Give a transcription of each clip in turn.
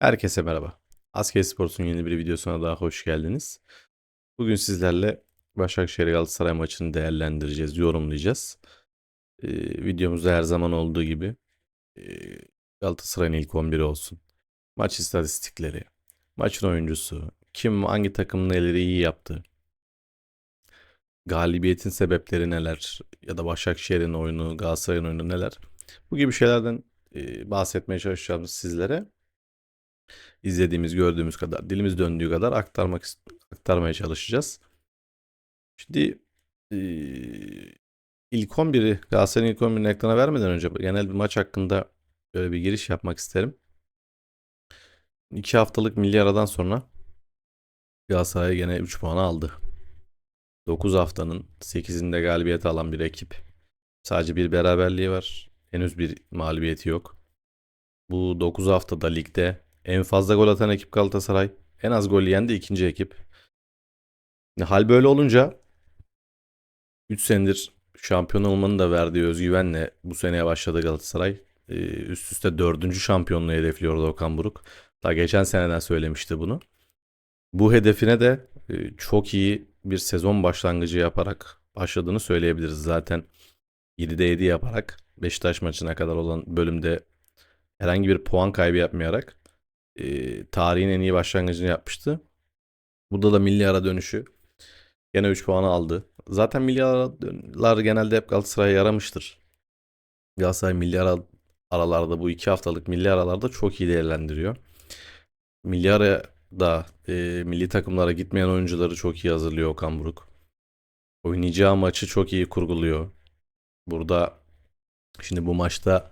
Herkese merhaba. Asker Sports'un yeni bir videosuna daha hoş geldiniz. Bugün sizlerle Başakşehir Galatasaray maçını değerlendireceğiz, yorumlayacağız. Ee, videomuzda her zaman olduğu gibi e, Galatasaray'ın ilk 11'i olsun. Maç istatistikleri, maçın oyuncusu, kim hangi takımın neleri iyi yaptı, galibiyetin sebepleri neler ya da Başakşehir'in oyunu, Galatasaray'ın oyunu neler. Bu gibi şeylerden e, bahsetmeye çalışacağımız sizlere izlediğimiz, gördüğümüz kadar, dilimiz döndüğü kadar aktarmak aktarmaya çalışacağız. Şimdi eee, ilk 11'i Galatasaray'ın ilk 11'ini ekrana vermeden önce genel bir maç hakkında böyle bir giriş yapmak isterim. 2 haftalık milli aradan sonra Galatasaray gene 3 puanı aldı. 9 haftanın 8'inde galibiyet alan bir ekip. Sadece bir beraberliği var. Henüz bir mağlubiyeti yok. Bu 9 haftada ligde en fazla gol atan ekip Galatasaray. En az gol yiyen de ikinci ekip. Hal böyle olunca 3 senedir şampiyon olmanın da verdiği özgüvenle bu seneye başladı Galatasaray. Ee, üst üste dördüncü şampiyonluğu hedefliyordu Okan Buruk. Daha geçen seneden söylemişti bunu. Bu hedefine de e, çok iyi bir sezon başlangıcı yaparak başladığını söyleyebiliriz. Zaten 7'de 7 yaparak Beşiktaş maçına kadar olan bölümde herhangi bir puan kaybı yapmayarak e, tarihin en iyi başlangıcını yapmıştı. Burada da milli ara dönüşü gene 3 puanı aldı. Zaten milli aralar genelde hep Galatasaray'a yaramıştır. Galatasaray milli ara, aralarda bu iki haftalık milli aralarda çok iyi değerlendiriyor. Milli araya da e, milli takımlara gitmeyen oyuncuları çok iyi hazırlıyor Okan Buruk. Oynayacağı maçı çok iyi kurguluyor. Burada şimdi bu maçta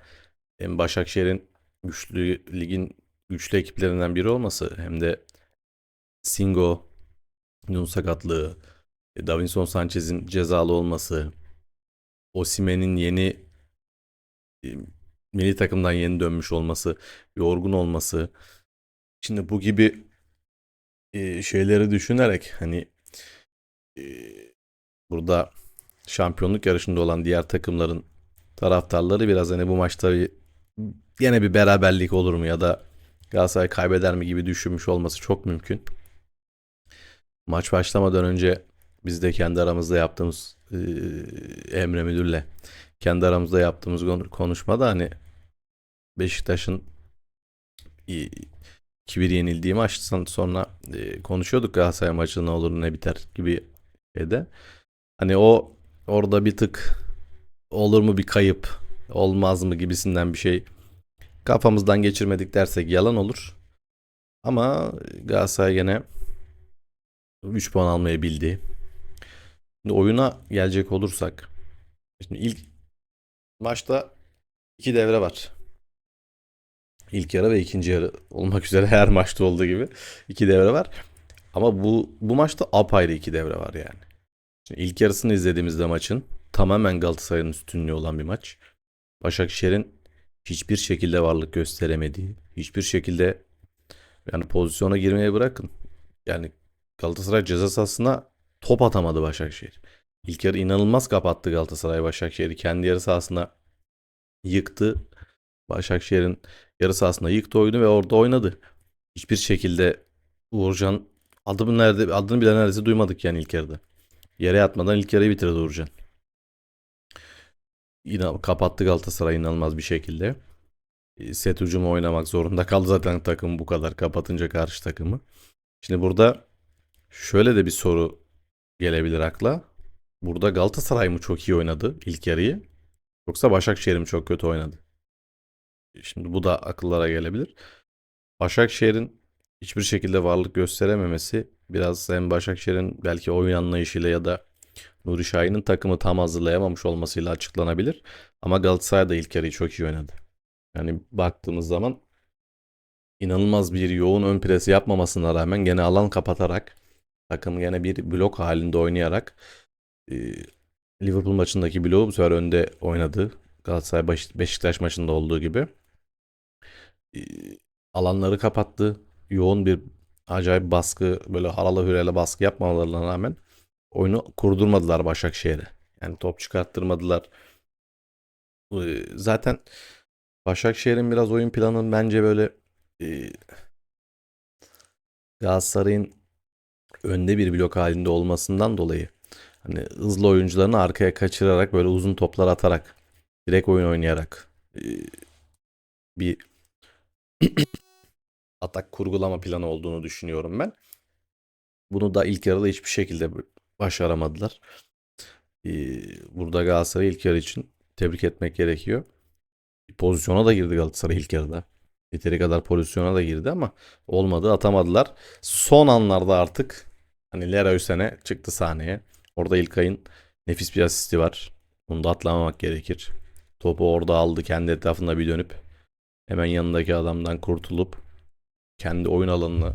Başakşehir'in güçlü ligin güçlü ekiplerinden biri olması hem de Singo, Nun sakatlığı, e, Davinson Sanchez'in cezalı olması, Osimhen'in yeni e, milli takımdan yeni dönmüş olması, yorgun olması. Şimdi bu gibi e, şeyleri düşünerek hani burada şampiyonluk yarışında olan diğer takımların taraftarları biraz hani bu maçta yine bir beraberlik olur mu ya da Galatasaray kaybeder mi gibi düşünmüş olması çok mümkün. Maç başlamadan önce biz de kendi aramızda yaptığımız e, Emre Müdür'le kendi aramızda yaptığımız konuşmada hani Beşiktaş'ın 2-1 yenildiği maçtan sonra e, konuşuyorduk Galatasaray maçı ne olur ne biter gibi şeyde. Hani o orada bir tık olur mu bir kayıp olmaz mı gibisinden bir şey kafamızdan geçirmedik dersek yalan olur. Ama Galatasaray gene 3 puan almayı bildi. Şimdi oyuna gelecek olursak. Şimdi ilk maçta iki devre var. İlk yarı ve ikinci yarı olmak üzere her maçta olduğu gibi iki devre var. Ama bu bu maçta apayrı iki devre var yani. Şimdi ilk yarısını izlediğimizde maçın tamamen Galatasaray'ın üstünlüğü olan bir maç. Başakşehir'in hiçbir şekilde varlık gösteremediği, hiçbir şekilde yani pozisyona girmeye bırakın. Yani Galatasaray ceza sahasına top atamadı Başakşehir. İlk yarı inanılmaz kapattı Galatasaray Başakşehir'i. Kendi yarı sahasına yıktı. Başakşehir'in yarı sahasında yıktı oyunu ve orada oynadı. Hiçbir şekilde Uğurcan adını nerede adını bile neredeyse duymadık yani ilk yarıda. Yere yatmadan ilk yarıyı bitirdi Uğurcan. Yine kapattı Galatasaray inanılmaz bir şekilde. E, set hücumu oynamak zorunda kaldı zaten takım bu kadar kapatınca karşı takımı. Şimdi burada şöyle de bir soru gelebilir akla. Burada Galatasaray mı çok iyi oynadı ilk yarıyı? Yoksa Başakşehir mi çok kötü oynadı? Şimdi bu da akıllara gelebilir. Başakşehir'in hiçbir şekilde varlık gösterememesi biraz hem Başakşehir'in belki oyun anlayışıyla ya da Nuri Şahin'in takımı tam hazırlayamamış olmasıyla açıklanabilir. Ama Galatasaray da ilk yarıyı çok iyi oynadı. Yani baktığımız zaman inanılmaz bir yoğun ön presi yapmamasına rağmen gene alan kapatarak takım gene bir blok halinde oynayarak e, Liverpool maçındaki bloğu bu sefer önde oynadı. Galatasaray Beşiktaş maçında olduğu gibi. E, alanları kapattı. Yoğun bir acayip baskı böyle haralı hürele baskı yapmamalarına rağmen oyunu kurdurmadılar Başakşehir'e. Yani top çıkarttırmadılar. Zaten Başakşehir'in biraz oyun planının bence böyle Galatasaray'ın önde bir blok halinde olmasından dolayı hani hızlı oyuncularını arkaya kaçırarak böyle uzun toplar atarak direkt oyun oynayarak e, bir atak kurgulama planı olduğunu düşünüyorum ben. Bunu da ilk yarıda hiçbir şekilde başaramadılar. Burada Galatasaray ilk yarı için tebrik etmek gerekiyor. Pozisyona da girdi Galatasaray ilk yarıda. Yeteri kadar pozisyona da girdi ama olmadı atamadılar. Son anlarda artık hani Leroy Sané çıktı sahneye. Orada İlkay'ın nefis bir asisti var. Bunu da atlamamak gerekir. Topu orada aldı kendi etrafında bir dönüp hemen yanındaki adamdan kurtulup kendi oyun alanını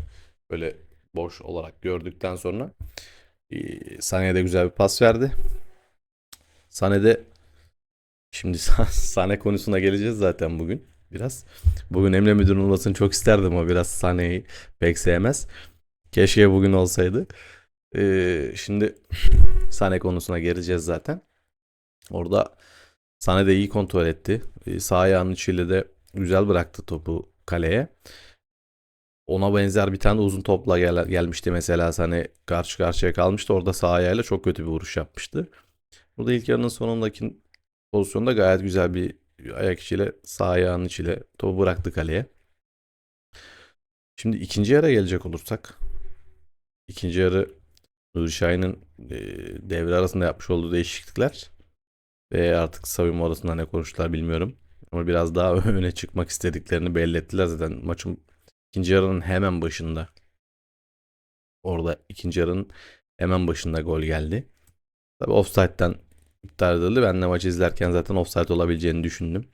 böyle boş olarak gördükten sonra e, Sané'ye de güzel bir pas verdi. Sané de şimdi Sané konusuna geleceğiz zaten bugün biraz. Bugün Emre Müdür'ün olmasını çok isterdim o biraz Sané'yi pek sevmez. Keşke bugün olsaydı. Ee, şimdi Sané konusuna geleceğiz zaten. Orada Sané de iyi kontrol etti. Ee, sağ ayağının içiyle de güzel bıraktı topu kaleye. Ona benzer bir tane uzun topla gel- gelmişti mesela Sané karşı karşıya kalmıştı. Orada sağ ayağıyla çok kötü bir vuruş yapmıştı. Burada ilk yarının sonundaki pozisyonda gayet güzel bir ayak içiyle sağ ayağının içiyle topu bıraktı kaleye. Şimdi ikinci yarı gelecek olursak. ikinci yarı Nuri Şahin'in e, devre arasında yapmış olduğu değişiklikler ve artık savunma arasında ne konuştular bilmiyorum. Ama biraz daha öne çıkmak istediklerini belli ettiler zaten maçın ikinci yarının hemen başında. Orada ikinci yarının hemen başında gol geldi. Tabii offside'den iptal edildi. Ben de maçı izlerken zaten offside olabileceğini düşündüm.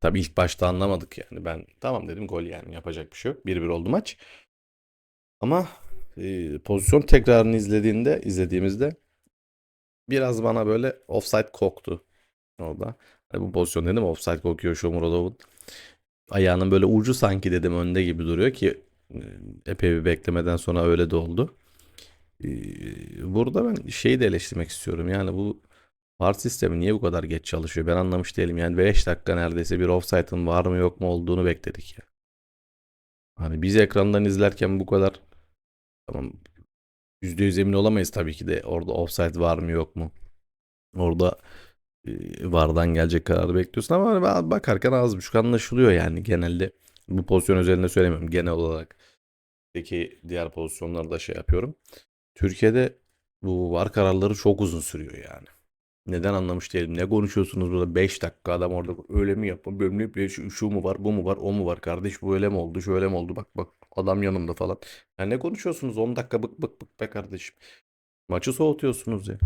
Tabii ilk başta anlamadık yani. Ben tamam dedim gol yani yapacak bir şey yok. 1-1 oldu maç. Ama e, pozisyon tekrarını izlediğinde izlediğimizde biraz bana böyle offside koktu orada. Hani bu pozisyon dedim offside kokuyor Shomurodov'un. Ayağının böyle ucu sanki dedim önde gibi duruyor ki e, epey bir beklemeden sonra öyle de oldu. E, Burada ben şeyi de eleştirmek istiyorum. Yani bu VAR sistemi niye bu kadar geç çalışıyor? Ben anlamış değilim. Yani 5 dakika neredeyse bir offside'ın var mı yok mu olduğunu bekledik ya. Hani biz ekrandan izlerken bu kadar tamam %100 emin olamayız tabii ki de orada offside var mı yok mu? Orada VAR'dan gelecek kararı bekliyorsun ama hani bakarken az buçuk anlaşılıyor yani genelde. Bu pozisyon özelinde söylemiyorum. Genel olarak peki diğer pozisyonları da şey yapıyorum. Türkiye'de bu VAR kararları çok uzun sürüyor yani. Neden anlamış değilim. Ne konuşuyorsunuz burada 5 dakika adam orada öyle mi yapma mi yapıyor? şu, şu mu var bu mu var o mu var kardeş bu öyle mi oldu şöyle mi oldu bak bak adam yanımda falan. Yani ne konuşuyorsunuz 10 dakika bık bık bık be kardeşim. Maçı soğutuyorsunuz ya.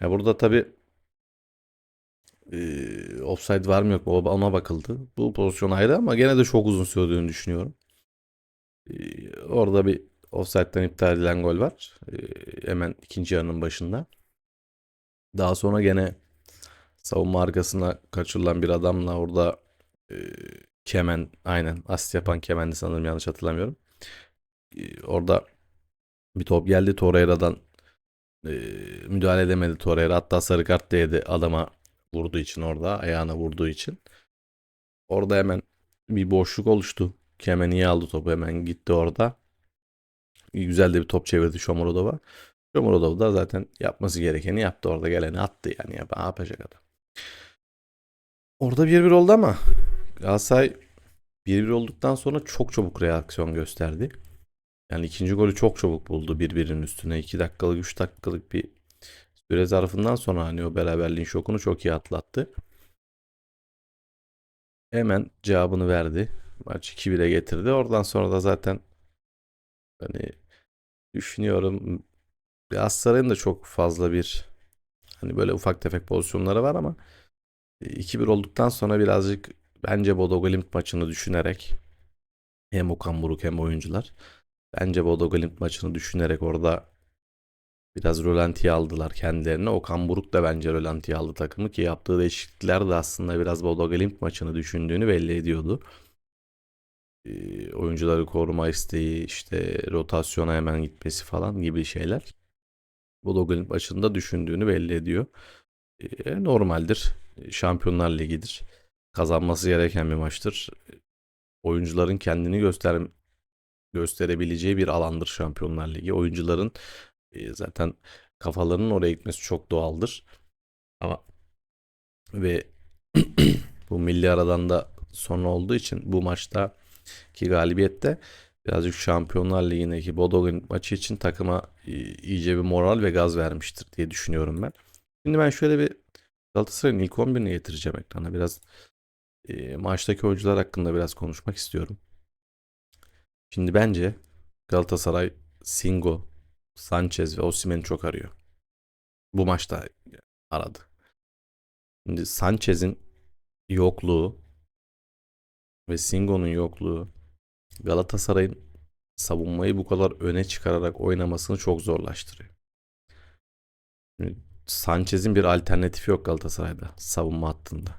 Ya burada tabii e, offside var mı yok mu ona bakıldı. Bu pozisyon ayrı ama gene de çok uzun sürdüğünü düşünüyorum. E, orada bir offside'den iptal edilen gol var. E, hemen ikinci yarının başında. Daha sonra gene savunma arkasına kaçırılan bir adamla orada e, Kemen aynen asist yapan Kemen'di sanırım yanlış hatırlamıyorum. Orada bir top geldi Torreira'dan e, müdahale edemedi Torreira hatta sarı kart değdi adama vurduğu için orada ayağına vurduğu için. Orada hemen bir boşluk oluştu. Kemen iyi aldı topu hemen gitti orada. Güzel de bir top çevirdi Shomurodov'a. Shomurodov da zaten yapması gerekeni yaptı orada geleni attı yani ya ne yapacak adam. Orada 1-1 oldu ama Galatasaray 1-1 olduktan sonra çok çabuk reaksiyon gösterdi. Yani ikinci golü çok çabuk buldu 1-1'in üstüne. 2 dakikalık 3 dakikalık bir süre zarfından sonra hani o beraberliğin şokunu çok iyi atlattı. Hemen cevabını verdi. Maç 2-1'e getirdi. Oradan sonra da zaten hani düşünüyorum Galatasaray'ın da çok fazla bir hani böyle ufak tefek pozisyonları var ama 2-1 olduktan sonra birazcık bence Bodo Glimt maçını düşünerek hem Okan Buruk hem oyuncular bence Bodo Glimt maçını düşünerek orada biraz rölantiye aldılar kendilerine. Okan Buruk da bence rölantiye aldı takımı ki yaptığı değişiklikler de aslında biraz Bodo Glimt maçını düşündüğünü belli ediyordu. E, oyuncuları koruma isteği, işte rotasyona hemen gitmesi falan gibi şeyler. Bodo Glimt maçında düşündüğünü belli ediyor. E, normaldir. Şampiyonlar Ligi'dir. Kazanması gereken bir maçtır. Oyuncuların kendini göster gösterebileceği bir alandır Şampiyonlar Ligi. Oyuncuların zaten kafalarının oraya gitmesi çok doğaldır. Ama ve bu milli aradan da sonra olduğu için bu maçta ki galibiyette birazcık Şampiyonlar Ligi'ndeki Bodo Glimt maçı için takıma iyice bir moral ve gaz vermiştir diye düşünüyorum ben. Şimdi ben şöyle bir Galatasaray'ın ilk 11'ini getireceğim ekrana. Biraz e, maçtaki oyuncular hakkında biraz konuşmak istiyorum. Şimdi bence Galatasaray Singo, Sanchez ve Osimhen'i çok arıyor. Bu maçta aradı. Şimdi Sanchez'in yokluğu ve Singo'nun yokluğu Galatasaray'ın savunmayı bu kadar öne çıkararak oynamasını çok zorlaştırıyor. Sanchez'in bir alternatifi yok Galatasaray'da savunma hattında.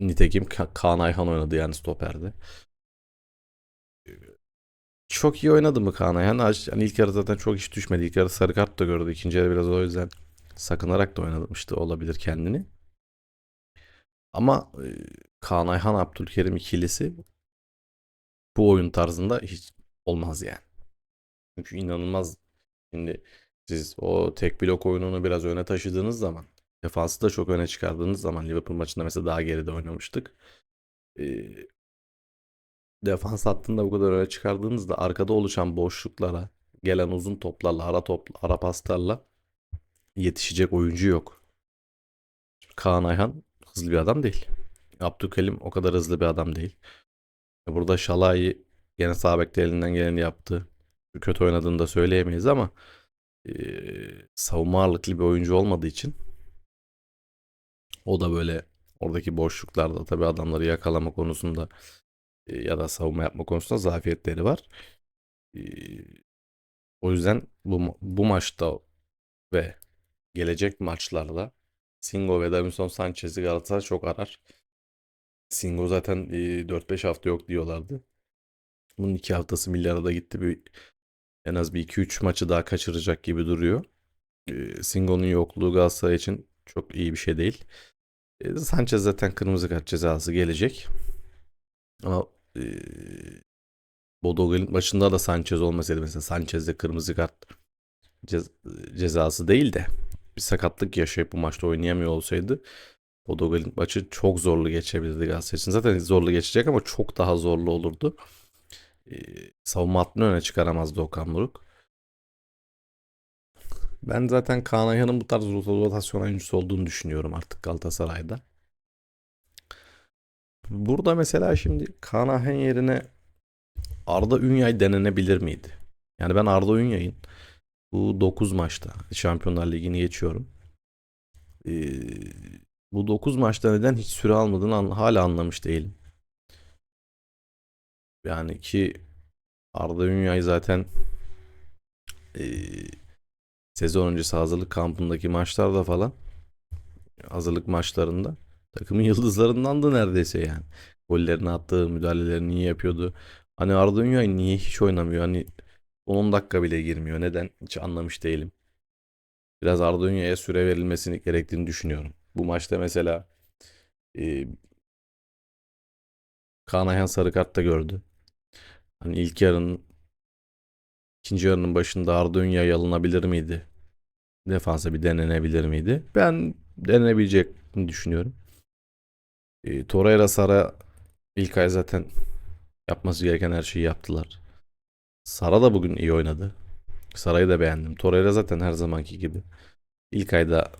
Nitekim Ka- Kaan Ayhan oynadı yani stoperde. Çok iyi oynadı mı Kaan Ayhan? Yani ilk yarı zaten çok iş düşmedi. İlk yarı sarı kart da gördü. İkinci yarı biraz o yüzden sakınarak da oynamıştı olabilir kendini. Ama e, Kaan Ayhan Abdülkerim ikilisi bu oyun tarzında hiç olmaz yani. Çünkü inanılmaz şimdi siz o tek blok oyununu biraz öne taşıdığınız zaman defansı da çok öne çıkardığınız zaman Liverpool maçında mesela daha geride oynamıştık. E, defans hattında bu kadar öne çıkardığınızda arkada oluşan boşluklara gelen uzun toplarla ara top ara paslarla yetişecek oyuncu yok. Kaan Ayhan hızlı bir adam değil. Abdülkerim o kadar hızlı bir adam değil. Burada Şalai gene sağ bekte elinden geleni yaptı. Kötü oynadığını da söyleyemeyiz ama e, savunma ağırlıklı bir oyuncu olmadığı için o da böyle oradaki boşluklarda tabii adamları yakalama konusunda ya da savunma yapma konusunda zafiyetleri var. O yüzden bu, bu maçta ve gelecek maçlarda Singo ve Davinson Sanchez'i Galatasaray çok arar. Singo zaten e, 4-5 hafta yok diyorlardı. Bunun 2 haftası milyara da gitti. Bir, en az bir 2-3 maçı daha kaçıracak gibi duruyor. Singo'nun yokluğu Galatasaray için çok iyi bir şey değil. E, Sanchez zaten kırmızı kart cezası gelecek. Ama e, Bodo Glimt maçında da Sanchez olmasaydı mesela Sanchez'de kırmızı kart cez, cezası değil de bir sakatlık yaşayıp bu maçta oynayamıyor olsaydı Bodo Glimt maçı çok zorlu geçebilirdi Galatasaray için. Zaten zorlu geçecek ama çok daha zorlu olurdu. Ee, savunma hattını öne çıkaramazdı Okan Buruk. Ben zaten Kaan Ayhan'ın bu tarz rotasyon oyuncusu olduğunu düşünüyorum artık Galatasaray'da. Burada mesela şimdi Kaan Ayhan yerine Arda Ünyay denenebilir miydi? Yani ben Arda Ünyay'ın bu 9 maçta Şampiyonlar Ligi'ni geçiyorum. Ee, bu 9 maçta neden hiç süre almadığını an, hala anlamış değilim. Yani ki Arda Ünyay zaten e, sezon öncesi hazırlık kampındaki maçlarda falan hazırlık maçlarında takımın yıldızlarındandı neredeyse yani. Gollerini attı, müdahalelerini iyi yapıyordu. Hani Arda niye hiç oynamıyor? Hani 10 dakika bile girmiyor. Neden? Hiç anlamış değilim. Biraz Arda Ünyay'a süre verilmesini gerektiğini düşünüyorum. Bu maçta mesela e, Kaan Ayhan sarı kart da gördü. Hani ilk yarının ikinci yarının başında Arda Ünyay alınabilir miydi? Defansa bir denenebilir miydi? Ben denenebileceğini düşünüyorum. E, Torreira Sara ilk ay zaten yapması gereken her şeyi yaptılar. Sara da bugün iyi oynadı. Saray'ı da beğendim. Torreira zaten her zamanki gibi. İlk ayda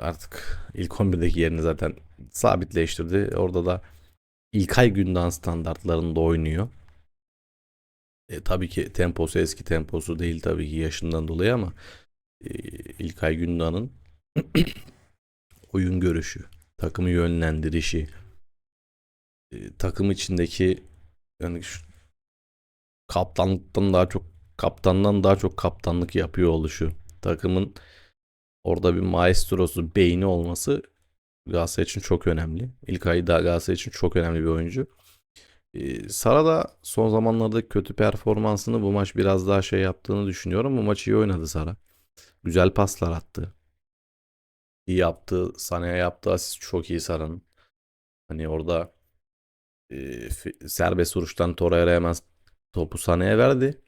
artık ilk 11'deki yerini zaten sabitleştirdi. Orada da İlkay Gündoğan standartlarında oynuyor. E, tabii ki temposu eski temposu değil tabii ki yaşından dolayı ama e, İlkay Gündoğan'ın oyun görüşü, takımı yönlendirişi, e, takım içindeki yani şu, kaptanlıktan daha çok kaptandan daha çok kaptanlık yapıyor oluşu. Takımın orada bir maestrosu, beyni olması Galatasaray için çok önemli. İlk ayda Galatasaray için çok önemli bir oyuncu. Ee, Sara da son zamanlarda kötü performansını bu maç biraz daha şey yaptığını düşünüyorum. Bu maçı iyi oynadı Sara. Güzel paslar attı. İyi yaptı. Sané'ye yaptı asist çok iyi Sara'nın. Hani orada e, serbest vuruştan Torreira hemen topu Sané'ye verdi.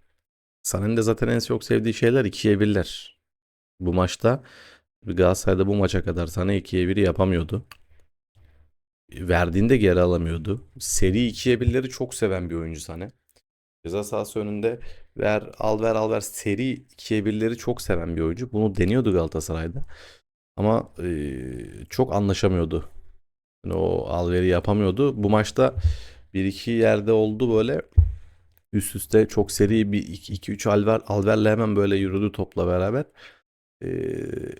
Sané'nin de zaten en çok sevdiği şeyler ikiye birler. Bu maçta Galatasaray'da bu maça kadar Sané ikiye biri yapamıyordu. Verdiğinde geri alamıyordu. Seri ikiye birleri çok seven bir oyuncu Sané. Ceza sahası önünde ver al ver al ver seri ikiye birleri çok seven bir oyuncu. Bunu deniyordu Galatasaray'da. Ama eee, çok anlaşamıyordu. Yani o alveri yapamıyordu. Bu maçta bir iki yerde oldu böyle üst üste çok seri bir 2-3 alver alverle hemen böyle yürüdü topla beraber. Eee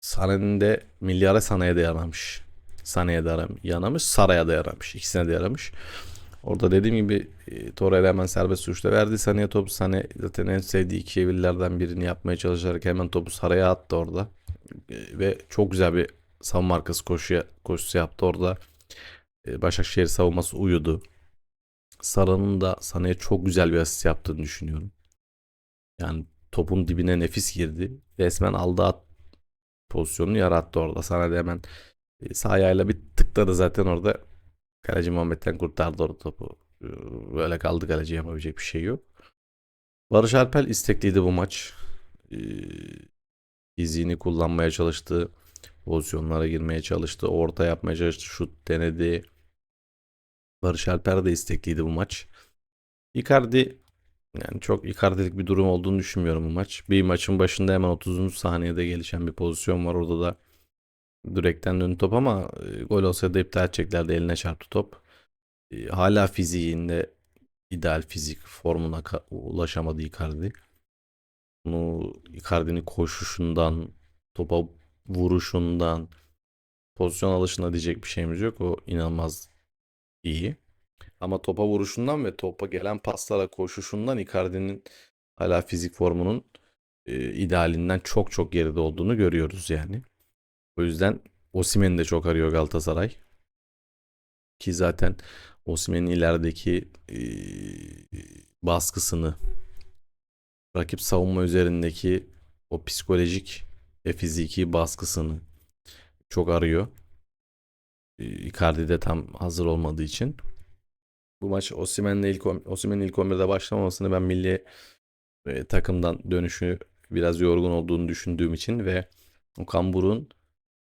Sané'nin de milyara Sané'ye de yaramış. Sané'ye de yaram- yaramış. Saray'a da yaramış. İkisine de yaramış. Orada dediğim gibi e, hemen serbest vuruşta verdi Sané'ye topu. Sané zaten en sevdiği iki çevirilerden birini yapmaya çalışarak hemen topu Saray'a attı orada. E, ve çok güzel bir savunma arkası koşuya, koşusu yaptı orada. E, Başakşehir savunması uyudu. Sara'nın da Sané'ye çok güzel bir asist yaptığını düşünüyorum. Yani topun dibine nefis girdi. Resmen aldı at pozisyonunu yarattı orada. Sana da hemen e, sağ ayağıyla bir tıkladı zaten orada. Kaleci Muhammed'den kurtardı orada topu. E, Böyle kaldı kaleci yapabilecek bir şey yok. Barış Alper istekliydi bu maç. Fiziğini kullanmaya çalıştı. Pozisyonlara girmeye çalıştı. Orta yapmaya çalıştı. Şut denedi. Barış Alper de istekliydi bu maç. Icardi yani çok Icardi'lik bir durum olduğunu düşünmüyorum bu maç. Bir maçın başında hemen 30. saniyede gelişen bir pozisyon var. Orada da direkten döndü top ama e, gol olsa da iptal edeceklerdi. Eline çarptı top. E, hala fiziğinde ideal fizik formuna ulaşamadı Icardi. Bunu Icardi'nin koşuşundan, topa vuruşundan, pozisyon alışına diyecek bir şeyimiz yok. O inanılmaz iyi. Ama topa vuruşundan ve topa gelen paslara koşuşundan Icardi'nin hala fizik formunun e, idealinden çok çok geride olduğunu görüyoruz yani. O yüzden Osimhen'i de çok arıyor Galatasaray. Ki zaten Osimhen'in ilerideki e, baskısını rakip savunma üzerindeki o psikolojik ve fiziki baskısını çok arıyor. E, Icardi de tam hazır olmadığı için. Bu maç Osimhen'le ilk Osimhen'in ilk 11'de başlamamasını ben milli e, takımdan dönüşü biraz yorgun olduğunu düşündüğüm için ve Okan Buruk'un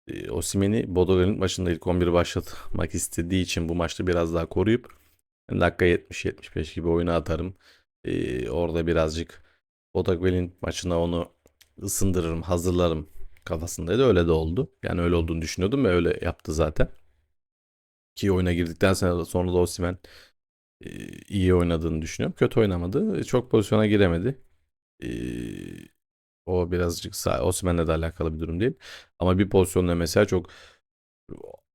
e, Osimhen'i Bodo Glimt maçında ilk 11 başlatmak istediği için bu maçta biraz daha koruyup dakika 70-75 gibi oyuna atarım. E, orada birazcık Bodo Glimt maçına onu ısındırırım, hazırlarım kafasındaydı. Öyle de oldu. Yani öyle olduğunu düşünüyordum ve öyle yaptı zaten. Ki oyuna girdikten sonra, sonra da Osimhen e, iyi oynadığını düşünüyorum. Kötü oynamadı. Çok pozisyona giremedi. E, o birazcık sağ, Osimhen'le de alakalı bir durum değil. Ama bir pozisyonda mesela çok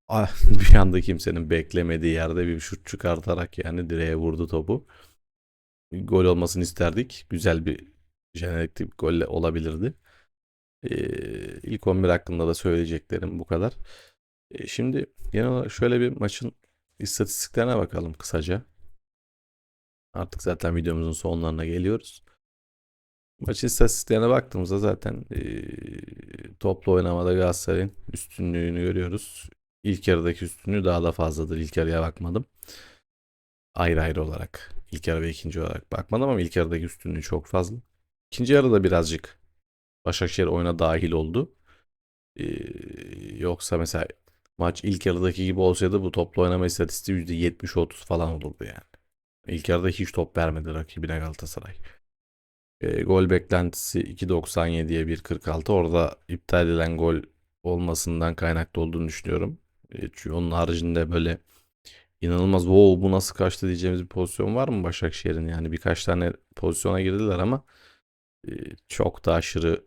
Ah, bir anda kimsenin beklemediği yerde bir şut çıkartarak yani direğe vurdu topu. Gol olmasını isterdik. Güzel bir jenerikli bir gol olabilirdi. E, ilk 11 hakkında da söyleyeceklerim bu kadar. E, şimdi genel olarak şöyle bir maçın istatistiklerine bakalım kısaca. Artık zaten videomuzun sonlarına geliyoruz. Maç istatistiklerine baktığımızda zaten eee, toplu oynamada Galatasaray'ın üstünlüğünü görüyoruz. İlk yarıdaki üstünlüğü daha da fazladır. İlk yarıya bakmadım. Ayrı ayrı olarak. İlk yarı ve ikinci olarak bakmadım ama ilk yarıdaki üstünlüğü çok fazla. İkinci yarıda birazcık Başakşehir oyuna dahil oldu. Eee, yoksa mesela maç ilk yarıdaki gibi olsaydı bu toplu oynama istatistiği %70-30 falan olurdu yani. İlk yarıda hiç top vermedi rakibine Galatasaray. E, gol beklentisi 2.97'ye 1.46. Orada iptal edilen gol olmasından kaynaklı olduğunu düşünüyorum. E, çünkü onun haricinde böyle inanılmaz wow bu nasıl kaçtı diyeceğimiz bir pozisyon var mı Başakşehir'in? Yani birkaç tane pozisyona girdiler ama çok da aşırı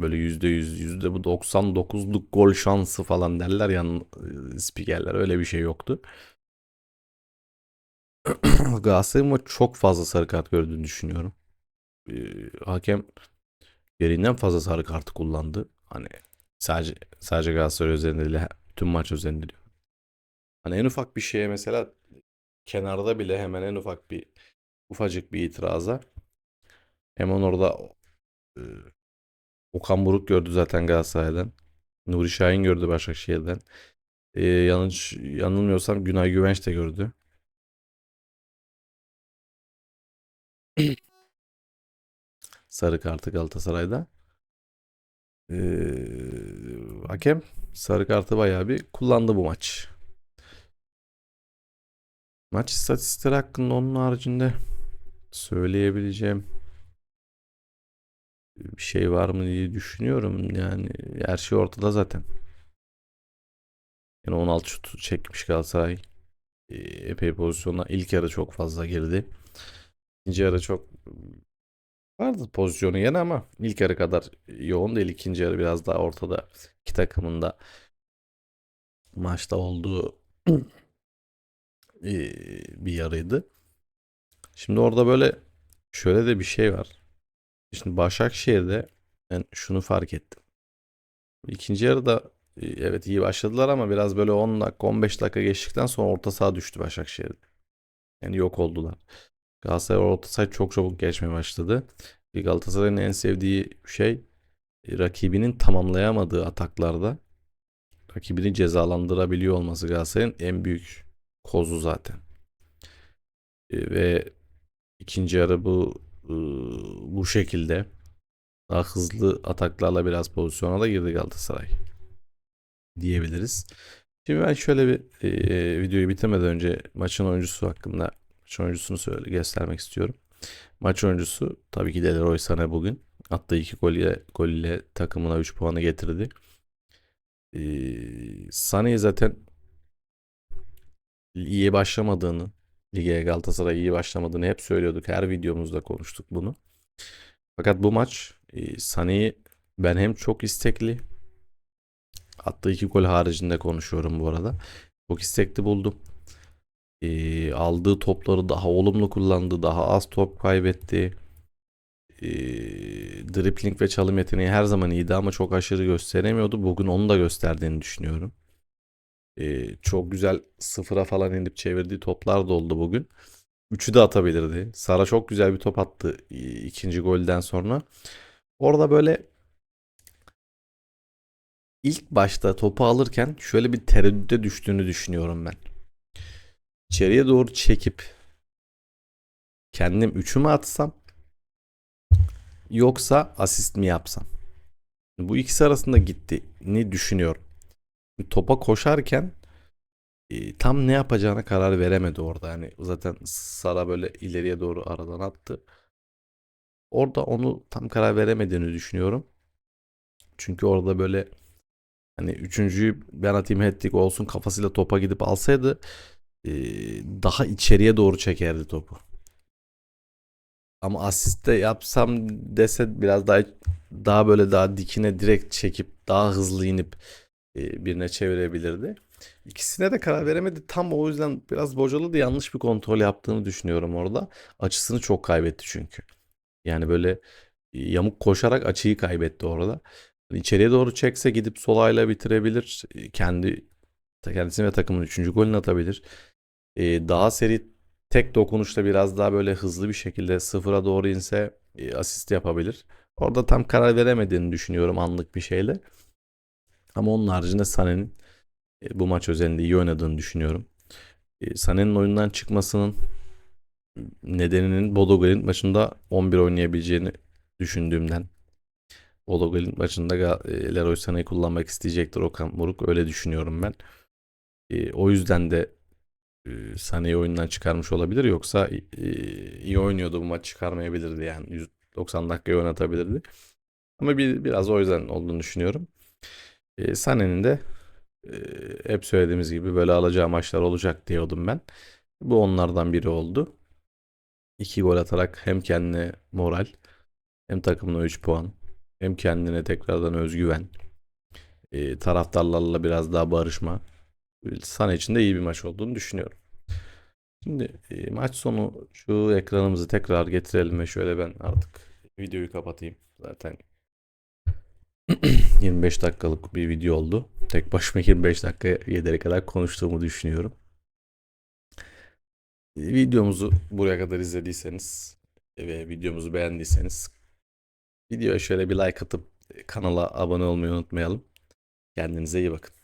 böyle yüzde yüz yüzde bu 99'luk gol şansı falan derler ya e, spikerler öyle bir şey yoktu. Galatasaray'ın çok fazla sarı kart gördüğünü düşünüyorum. E, hakem gereğinden fazla sarı kartı kullandı. Hani sadece sadece Galatasaray üzerinde değil, tüm maç üzerinde diyor. Hani en ufak bir şeye mesela kenarda bile hemen en ufak bir ufacık bir itiraza hemen orada e, Okan Buruk gördü zaten Galatasaray'dan. Nuri Şahin gördü Başakşehir'den. E, yanlış yanılmıyorsam Günay Güvenç de gördü. Sarı kartı Galatasaray'da. Ee, hakem sarı kartı bayağı bir kullandı bu maç. Maç istatistikleri hakkında onun haricinde söyleyebileceğim bir şey var mı diye düşünüyorum. Yani her şey ortada zaten. Yani 16 şut çekmiş Galatasaray. Ee, Epey pozisyona ilk yarı çok fazla girdi. İkinci yarı çok vardı pozisyonu yine ama ilk yarı kadar yoğun değil. İkinci yarı biraz daha ortada. İki takımın da maçta olduğu ee, bir yarıydı. Şimdi orada böyle şöyle de bir şey var. Şimdi Başakşehir'de ben şunu fark ettim. İkinci yarıda e, evet iyi başladılar ama biraz böyle 10 dakika 15 dakika geçtikten sonra orta saha düştü Başakşehir'de. Yani yok oldular. Galatasaray orta saha çok çabuk geçmeye başladı. E, Galatasaray'ın en sevdiği şey e, rakibinin tamamlayamadığı ataklarda rakibini cezalandırabiliyor olması Galatasaray'ın en büyük kozu zaten. Ve ikinci yarı bu bu şekilde daha hızlı ataklarla biraz pozisyona da girdi Galatasaray diyebiliriz. Şimdi ben şöyle bir e, videoyu bitirmeden önce maçın oyuncusu hakkında maçın oyuncusunu söyle göstermek istiyorum. Maç oyuncusu tabii ki de Leroy Sané bugün attığı iki gol ile, gol ile takımına 3 puanı getirdi. E, Sané'yi zaten iyi başlamadığını, lige Galatasaray iyi başlamadığını hep söylüyorduk. Her videomuzda konuştuk bunu. Fakat bu maç e, Sané'yi ben hem çok istekli attığı iki gol haricinde konuşuyorum bu arada. Çok istekli buldum. E, aldığı topları daha olumlu kullandı. Daha az top kaybetti. E, dripling ve çalım yeteneği her zaman iyiydi ama çok aşırı gösteremiyordu. Bugün onu da gösterdiğini düşünüyorum. E, çok güzel sıfıra falan inip çevirdiği toplar da oldu bugün. Üçü de atabilirdi. Sara çok güzel bir top attı ikinci golden sonra. Orada böyle ilk başta topu alırken şöyle bir tereddüte düştüğünü düşünüyorum ben. İçeriye doğru çekip kendim üçü mü atsam yoksa asist mi yapsam? Bu ikisi arasında gittiğini düşünüyorum. Topa koşarken e, tam ne yapacağına karar veremedi orada. Yani zaten Sara böyle ileriye doğru aradan attı. Orada onu tam karar veremediğini düşünüyorum. Çünkü orada böyle hani üçüncüyü ben atayım hat olsun kafasıyla topa gidip alsaydı e, daha içeriye doğru çekerdi topu. Ama asiste yapsam dese biraz daha daha böyle daha dikine direkt çekip daha hızlı inip birine çevirebilirdi. İkisine de karar veremedi. Tam o yüzden biraz bocaladı. Yanlış bir kontrol yaptığını düşünüyorum orada. Açısını çok kaybetti çünkü. Yani böyle e, yamuk koşarak açıyı kaybetti orada. İçeriye doğru çekse gidip solayla bitirebilir. E, Kendi kendisine ve takımın 3. golünü atabilir. E, daha seri tek dokunuşta biraz daha böyle hızlı bir şekilde sıfıra doğru inse e, asist yapabilir. Orada tam karar veremediğini düşünüyorum anlık bir şeyle. Ama onun haricinde Sané'nin e, bu maç özelinde iyi oynadığını düşünüyorum. E, Sané'nin oyundan çıkmasının nedeninin Bodo Glimt maçında 11 oynayabileceğini düşündüğümden. Bodo Glimt maçında e, Leroy Sané'yi kullanmak isteyecektir Okan Buruk. Öyle düşünüyorum ben. O yüzden de Sané'yi oyundan çıkarmış olabilir. Yoksa iyi oynuyordu bu maç çıkarmayabilirdi yani. 90 dakikayı oynatabilirdi. Ama bir, biraz o yüzden olduğunu düşünüyorum. E, Sané'nin de e, hep söylediğimiz gibi böyle alacağı maçlar olacak diyordum ben. Bu onlardan biri oldu. İki gol atarak hem kendine moral hem takımına 3 puan hem kendine tekrardan özgüven e, taraftarlarla biraz daha barışma Sana için de iyi bir maç olduğunu düşünüyorum. Şimdi e, maç sonu şu ekranımızı tekrar getirelim ve şöyle ben artık videoyu kapatayım. Zaten 25 dakikalık bir video oldu. Tek başıma 25 dakika yedere kadar konuştuğumu düşünüyorum. Videomuzu buraya kadar izlediyseniz ve videomuzu beğendiyseniz videoya şöyle bir like atıp kanala abone olmayı unutmayalım. Kendinize iyi bakın.